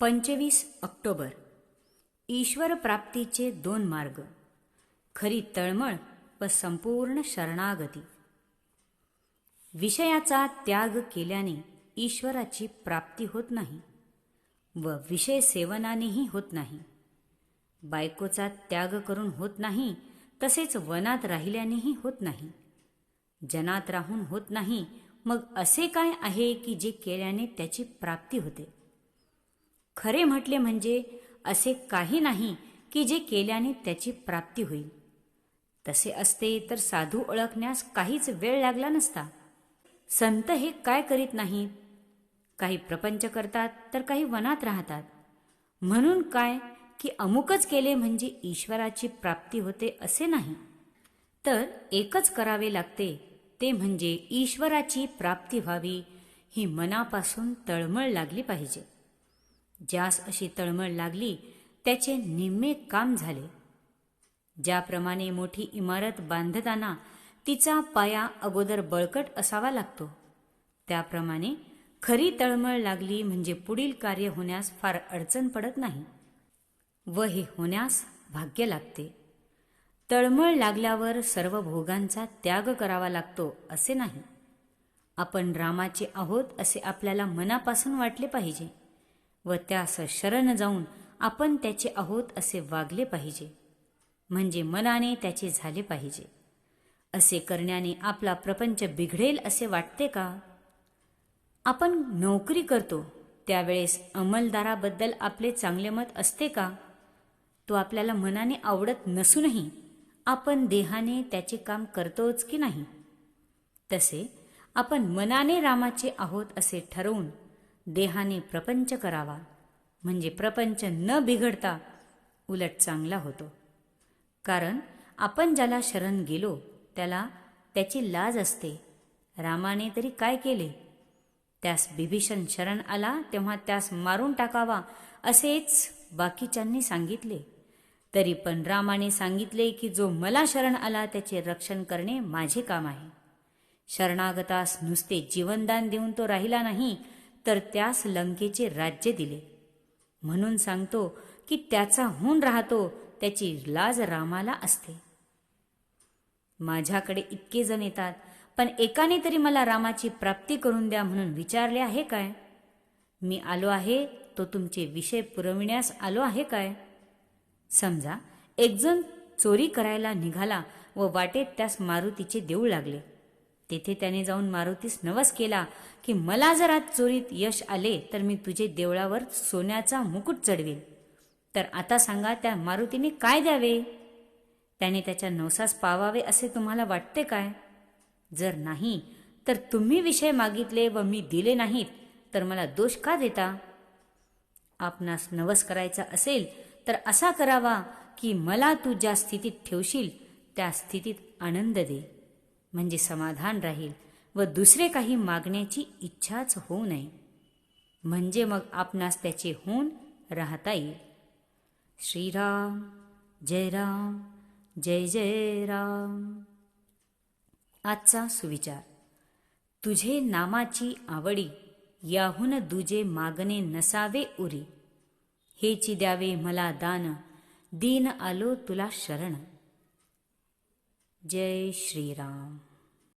पंचवीस ऑक्टोबर. ईश्वर प्राप्तीचे दोन मार्ग. खरी तळमळ व संपूर्ण शरणागती. विषयाचा त्याग केल्याने ईश्वराची प्राप्ती होत नाही व विषय सेवनानेही होत नाही. बायकोचा त्याग करून होत नाही तसेच वनात राहिल्यानेही होत नाही. जनात राहून होत नाही मग असे काय आहे की जे केल्याने त्याची प्राप्ती होते? खरे म्हटले म्हणजे असे काही नाही की जे केल्याने त्याची प्राप्ती होईल. तसे असते तर साधू ओळखण्यास काहीच वेळ लागला नसता. संत हे काय करीत नाहीत काही प्रपंच करतात तर काही वनात राहतात. म्हणून काय की अमुकच केले म्हणजे ईश्वराची प्राप्ती होते असे नाही. तर एकच करावे लागते ते म्हणजे ईश्वराची प्राप्ती व्हावी ही मनापासून तळमळ लागली पाहिजे. ज्यास अशी तळमळ लागली त्याचे निम्मे काम झाले. ज्याप्रमाणे मोठी इमारत बांधताना तिचा पाया अगोदर बळकट असावा लागतो. त्याप्रमाणे खरी तळमळ लागली म्हणजे पुढील कार्य होण्यास फार अडचण पडत नाही व हे होण्यास भाग्य लागते. तळमळ लागल्यावर सर्व भोगांचा त्याग करावा लागतो असे नाही. आपण रामाचे आहोत असे आपल्याला मनापासून वाटले पाहिजे. व त्यास शरण जाऊन आपण त्याचे आहोत असे वागले पाहिजे. म्हणजे मनाने त्याचे झाले पाहिजे. असे करण्याने आपला प्रपंच बिघडेल असे वाटते का? आपण नोकरी करतो त्यावेळेस अंमलदाराबद्दल आपले चांगले मत असते का? तो आपल्याला मनाने आवडत नसूनही आपण देहाने त्याचे काम करतोच की नाही? तसे आपण मनाने रामाचे आहोत असे ठरवून देहाने प्रपंच करावा. म्हणजे प्रपंच न बिघडता उलट चांगला होतो. कारण आपण ज्याला शरण गेलो त्याला त्याची लाज असते. रामाने तरी काय केले? त्यास बिभीषण शरण आला तेव्हा त्यास मारून टाकावा असेच बाकीच्यांनी सांगितले. तरी पण रामाने सांगितले की जो मला शरण आला त्याचे रक्षण करणे माझे काम आहे. शरणागतास नुसते जीवनदान देऊन तो राहिला नाही तर त्यास लंकेचे राज्य दिले. म्हणून सांगतो की त्याचा होऊन राहतो त्याची लाज रामाला असते. माझ्याकडे इतके जण येतात पण एकाने तरी मला रामाची प्राप्ती करून द्या म्हणून विचारले आहे काय? मी आलो आहे तो तुमचे विषय पुरविण्यास आलो आहे काय? समजा एकजण चोरी करायला निघाला व वाटेत त्यास मारुतीचे देऊळ लागले. तेथे त्याने जाऊन मारुतीस नवस केला की मला जर आज चोरीत यश आले तर मी तुझे देवळावर सोन्याचा मुकुट चढवेल तर आता सांगा त्या मारुतीने काय द्यावे? त्याने त्याच्या नवसास पावावे असे तुम्हाला वाटते काय? जर नाही तर तुम्ही विषय मागितले व मी दिले नाहीत तर मला दोष का देता? आपणास नवस करायचा असेल तर असा करावा की मला तू ज्या स्थितीत ठेवशील त्या स्थितीत आनंद दे. म्हणजे समाधान राहील व दुसरे काही मागण्याची इच्छाच होऊ नये. म्हणजे मग आपणास त्याचे होऊन राहता येईल. श्रीराम जय राम जय जय राम. आजचा सुविचार. तुझे नामाची आवडी याहून दुजे मागणे नसावे उरी. हेची द्यावे मला दान दीन आलो तुला शरण. जय श्रीराम।